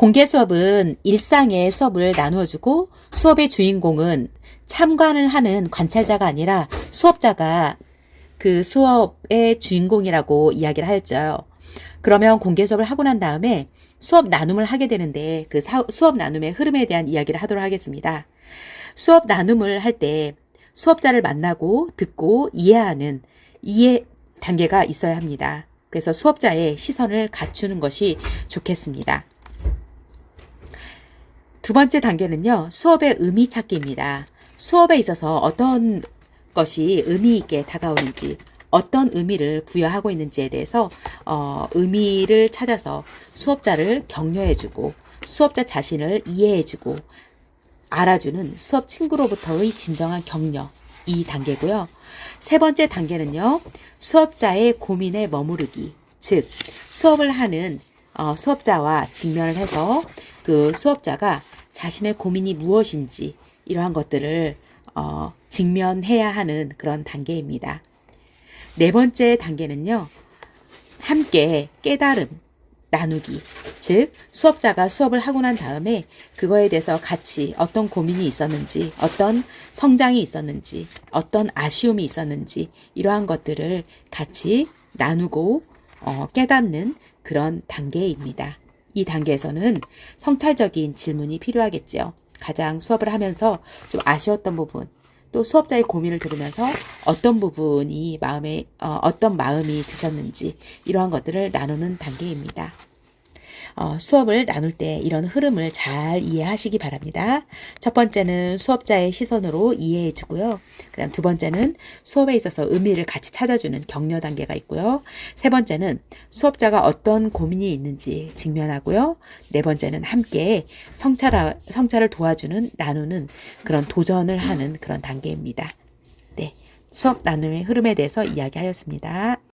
공개 수업은 일상의 수업을 나누어주고 수업의 주인공은 참관을 하는 관찰자가 아니라 수업자가 그 수업의 주인공이라고 이야기를 하였죠. 그러면 공개 수업을 하고 난 다음에 수업 나눔을 하게 되는데 그 사- 수업 나눔의 흐름에 대한 이야기를 하도록 하겠습니다. 수업 나눔을 할 때 수업자를 만나고 듣고 이해하는 이해 단계가 있어야 합니다. 그래서 수업자의 시선을 갖추는 것이 좋겠습니다. 두 번째 단계는요, 수업의 의미 찾기입니다. 수업에 있어서 어떤 것이 의미 있게 다가오는지, 어떤 의미를 부여하고 있는지에 대해서 어, 의미를 찾아서 수업자를 격려해주고 수업자 자신을 이해해주고 알아주는 수업 친구로부터의 진정한 격려 이 단계고요. 세 번째 단계는요. 수업자의 고민에 머무르기 즉 수업을 하는 어, 수업자와 직면을 해서 그 수업자가 자신의 고민이 무엇인지 이러한 것들을 어, 직면해야 하는 그런 단계입니다. 네 번째 단계는요. 함께 깨달음 나누기. 즉, 수업자가 수업을 하고 난 다음에 그거에 대해서 같이 어떤 고민이 있었는지, 어떤 성장이 있었는지, 어떤 아쉬움이 있었는지, 이러한 것들을 같이 나누고, 어, 깨닫는 그런 단계입니다. 이 단계에서는 성찰적인 질문이 필요하겠죠. 가장 수업을 하면서 좀 아쉬웠던 부분, 또 수업자의 고민을 들으면서 어떤 부분이 마음에 어, 어떤 마음이 드셨는지 이러한 것들을 나누는 단계입니다. 어, 수업을 나눌 때 이런 흐름을 잘 이해하시기 바랍니다. 첫 번째는 수업자의 시선으로 이해해 주고요. 그다음 두 번째는 수업에 있어서 의미를 같이 찾아주는 격려 단계가 있고요. 세 번째는 수업자가 어떤 고민이 있는지 직면하고요. 네 번째는 함께 성찰 성찰을 도와주는 나누는 그런 도전을 하는 그런 단계입니다. 네. 수업 나눔의 흐름에 대해서 이야기하였습니다.